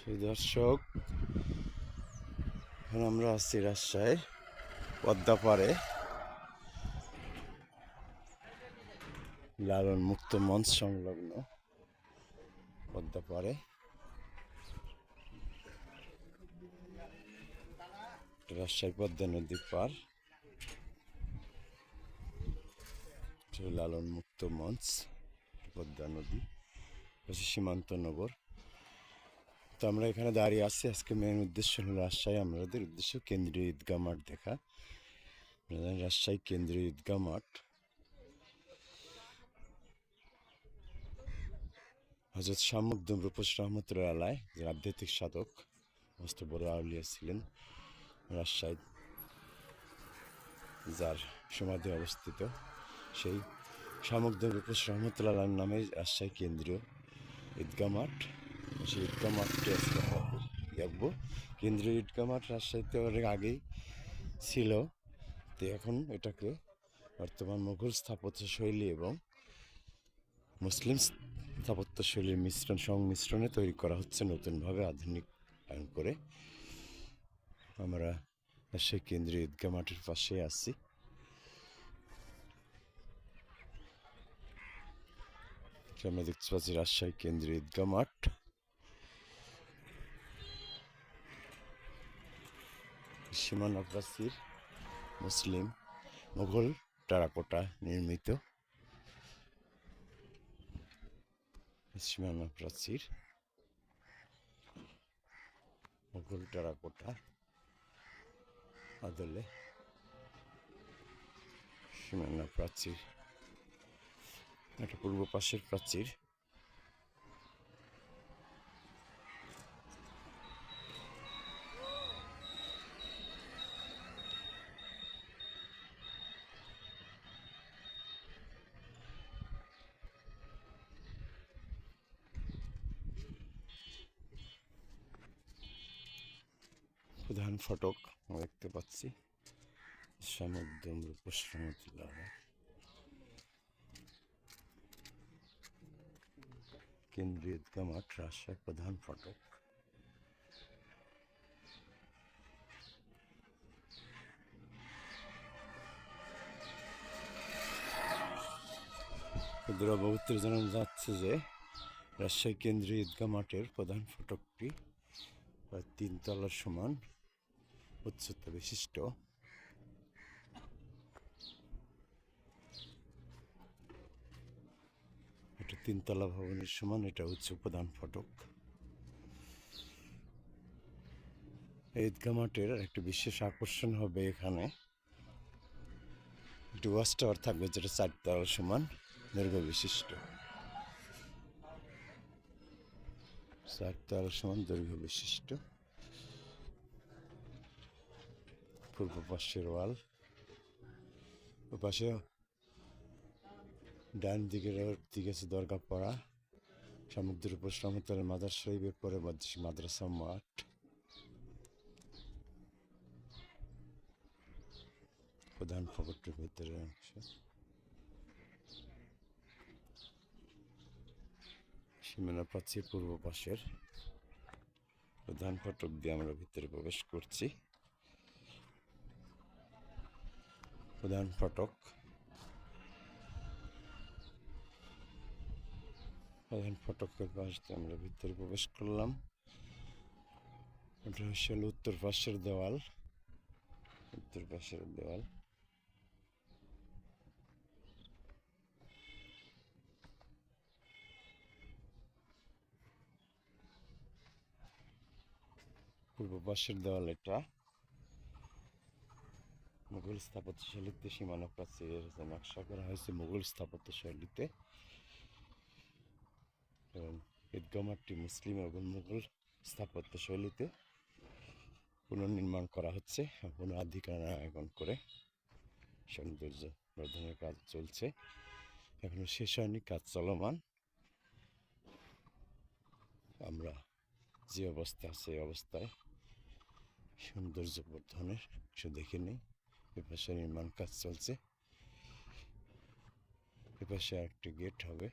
সেই দর্শক। এখন আমরা আছি রাজশাহী পদ্মা পারে লালন মুক্ত মঞ্চ সংলগ্ন পদ্মা পারে রাজশাহী পদ্মা নদীর পার। লালন মুক্ত মঞ্চ, পদ্মা নদী সীমান্ত নগর। তো আমরা এখানে দাঁড়িয়ে আছি। আজকে মেন উদ্দেশ্য হলো রাজশাহী আমাদের উদ্দেশ্য কেন্দ্রীয় ঈদগাহ মাঠ দেখা। রাজশাহী কেন্দ্রীয় ঈদগাহ মাঠ। হজরত শামুকদম রূপস রহমতুল্লাহ আলায় যে আধ্যাত্মিক সাধক মস্ত বড় আউলিয়া ছিলেন রাজশাহী। যার সমাধি অবস্থিত সেই শামুকদম রূপস রহমতুল্লাহ নামে রাজশাহী কেন্দ্রীয় ঈদগাহ মাঠ। সেই ঈদগাহ মাঠটি আজকে দেখব। কেন্দ্রীয় ঈদগাহ মাঠ রাজশাহীতে অনেক আগেই ছিল। তো এখন এটাকে বর্তমান মুঘল স্থাপত্য শৈলী এবং মুসলিম স্থাপত্য শৈলীর মিশ্রণ সংমিশ্রণে তৈরি করা হচ্ছে নতুনভাবে আধুনিক করে। আমরা রাজশাহী কেন্দ্রীয় ঈদগাহ মাঠের পাশে আছি। আমরা দেখতে পাচ্ছি রাজশাহী কেন্দ্রীয় ঈদগাহ মাঠ সীমানা প্রাচীর মুসলিম মুঘল টেরাকোটা নির্মিত। সীমানা প্রাচীর মুঘল টেরাকোটা আদলে সীমানা প্রাচীর এটা পূর্ব পাশের প্রাচীর। প্রধান ফটক দেখতে পাচ্ছি। সমুদ্রম রূপস রহমতুল্লাহ কেন্দ্রীয় ঈদগাহ মাঠ রাজশাহী প্রধান ফটক। ক্ষুদ্র অবগতির জানানো যাচ্ছে যে, রাজশাহী কেন্দ্রীয় ঈদগাহ মাঠের প্রধান ফটকটি প্রায় তিন তলার সমান। উচ্চতা বিশিষ্ট এটা তিনতলা ভবনের সমান এটা হচ্ছে প্রধান ফটক এই ঈদগাহ মাঠের একটি বিশেষ আকর্ষণ হবে এখানে একটি ওয়াচ টাওয়ার থাকবে যেটা চারতলার সমান দৈর্ঘ্য বিশিষ্ট চারতলার সমান দৈর্ঘ্য বিশিষ্ট পূর্ব পাশের ওয়াল পাশে ডান দিকের দিকে আছে দরগা পড়া। সমুদ্রের উপর সমতলের মাদার শরীফের পরে মাদ্রাসা মাঠ। প্রধান ফকরটির ভিতরে অংশ। সীমানা প্রাচীর পূর্ব পাশের। প্রধান ফটক দিয়ে আমরা ভিতরে প্রবেশ করছি। প্রধান ফটক। প্রধান ফটকের পাশ দিয়ে আমরা ভিতরে প্রবেশ করলাম। এটা হচ্ছে উত্তর পাশের দেওয়াল। উত্তর পাশের দেওয়াল। পূর্ব পাশের দেওয়াল এটা। মুঘল স্থাপত্য শৈলীতে সীমানা প্রাচীরের নকশা করা হয়েছে মুঘল স্থাপত্য শৈলীতে এবং ঈদগাহ মাঠটি মুসলিম এবং মুঘল স্থাপত্য শৈলীতে পুনর্নির্মাণ করা হচ্ছে পুনরাধিকারায়ন করে সৌন্দর্য বর্ধনের কাজ চলছে। এখনও শেষ হয়নি, কাজ চলমান। আমরা যে অবস্থা, সেই অবস্থায় সৌন্দর্য বর্ধনের কিছু দেখে নিই। এপাশে নির্মাণ কাজ চলছে। এপাশে একটি গেট হবে।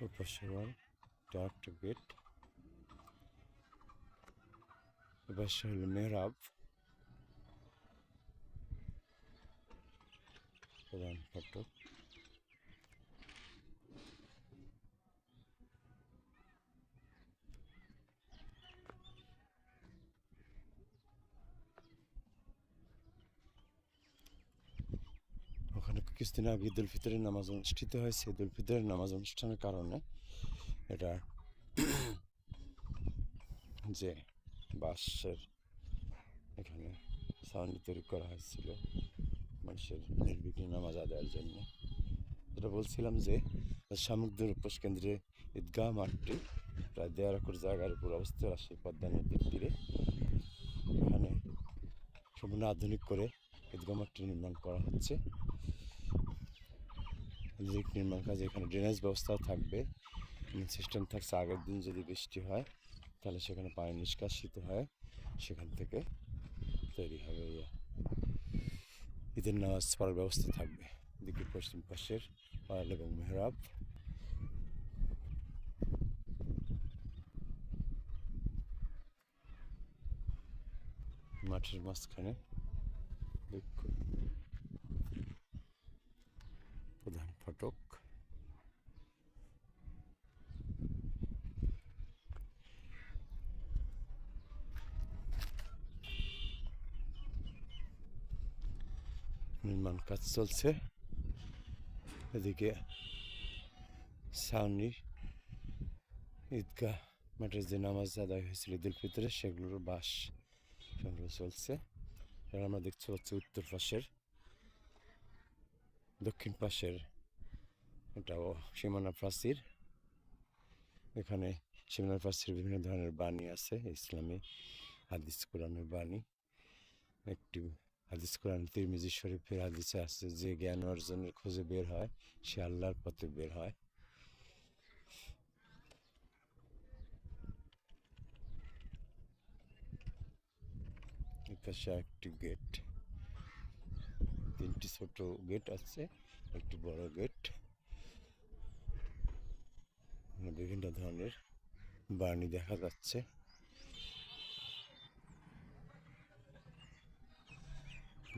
এপাশে একটা গেট এপাশে হলো প্রধান ফটক কিছুদিন আগে ঈদ উল ফিতরের নামাজ অনুষ্ঠিত হয়েছে। ঈদ উল ফিতরের নামাজ অনুষ্ঠানের কারণে এটা যে বাঁশের এখানে সাউন্ড তৈরি করা হয়েছিল মানুষের নির্বিঘ্নে নামাজ আদায়ের জন্য। যেটা বলছিলাম যে সামুদ্রিক উপোস কেন্দ্রে ঈদগাহ মাঠটি প্রায় দেড় একর জায়গার উপর অবস্থিত। রাজশাহী, পদ্মা নদীর তীরে এখানে সম্পূর্ণ আধুনিক করে ঈদগাহ মাঠটি নির্মাণ করা হচ্ছে। লিক নির্মাণ কাজে এখানে ড্রেনেজ ব্যবস্থাও থাকবে। সিস্টেম থাকছে আগের দিন যদি বৃষ্টি হয়, তাহলে সেখানে পানি নিষ্কাশিত হয়, সেখান থেকে তৈরি হবে ইয়ে। ঈদের নামাজ পড়ার ব্যবস্থা থাকবে। দিকের পশ্চিম পাশের পায়াল এবং মেহরাব। মাঠের মাঝখানে দেখুন প্রধান ফটক নির্মাণ কাজ চলছে এদিকে সাউনি ঈদগাহ মাঠের যে নামাজ আদায় হয়েছিল ঈদুল ফিতরে সেগুলোর বাস সংগ্রহ চলছে আর আমরা দেখতে পাচ্ছি উত্তর পাশের দক্ষিণ পাশের এটাও সীমানা প্রাচীর এখানে সীমানা প্রাচীর বিভিন্ন ধরনের বাণী আছে ইসলামী হাদিস কোরআনের বাণী একটি হাদিস কোরআন, তিরমিজি শরীফের হাদিসে আছে যে জ্ঞান অর্জনের খোঁজে বের হয়, সে আল্লাহর পথে বের হয়। এপাশে একটি গেট, তিনটি ছোট গেট আছে, একটি বড় গেট। বিভিন্ন ধরনের বাণী দেখা যাচ্ছে।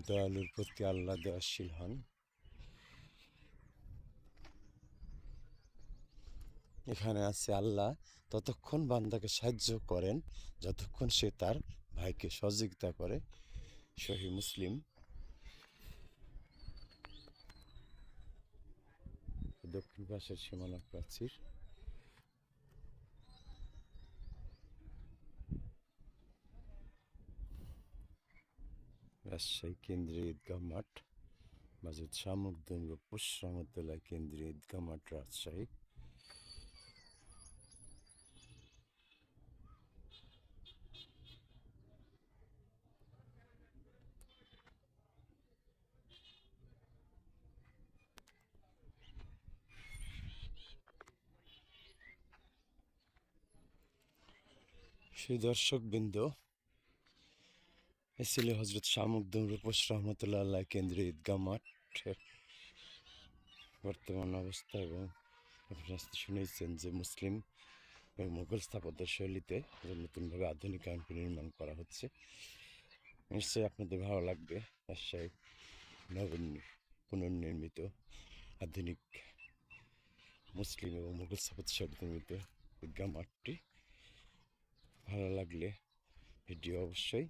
দয়ালুর প্রতি আল্লাহ দেওয়াশীল হন। এখানে আছে আল্লাহ ততক্ষণ বান্দাকে সাহায্য করেন, যতক্ষণ সে তার ভাইকে সহযোগিতা করে। সহি মুসলিম। দক্ষিণ পাশের সীমানা প্রাচীর। রাজশাহী কেন্দ্রীয় ঈদগাহ মাঠ মাঝে শামুকদুম রূপস রহমতুল্লাহ কেন্দ্রীয় ঈদগাহ মাঠ রাজশাহী। সেই দর্শক বৃন্দ এ ছিল হজরত শামুকদম রূপস রহমতুল্লাহ আল্লাহ কেন্দ্রীয় ঈদগাহ মাঠের বর্তমান অবস্থা এবং শুনেছেন যে মুসলিম এবং মোগল স্থাপত্য শৈলীতে নতুনভাবে আধুনিকায়ন নির্মাণ করা হচ্ছে। নিশ্চয়ই আপনাদের ভালো লাগবে রাজশাহী নবীন পুনর্নির্মিত আধুনিক মুসলিম এবং মোগল স্থাপত্য শৈলীতে নির্মিত ঈদগাহ মাঠটি। ভালো লাগলে ভিডিও অবশ্যই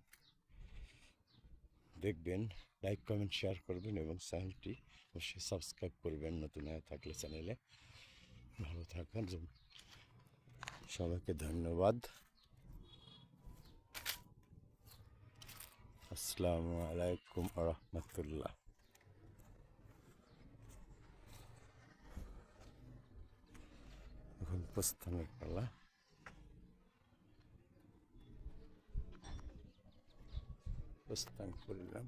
দেখবেন লাইক কমেন্ট শেয়ার করবেন এবং চ্যানেলটি অবশ্যই সাবস্ক্রাইব করবেন নতুন হয়ে থাকলে চ্যানেলে। ভালো থাকার জন্য সবাইকে ধন্যবাদ। আসসালামু আলাইকুম রহমতুল্লাহ এখন প্রস্থানের পালা। প্রস্থান করলাম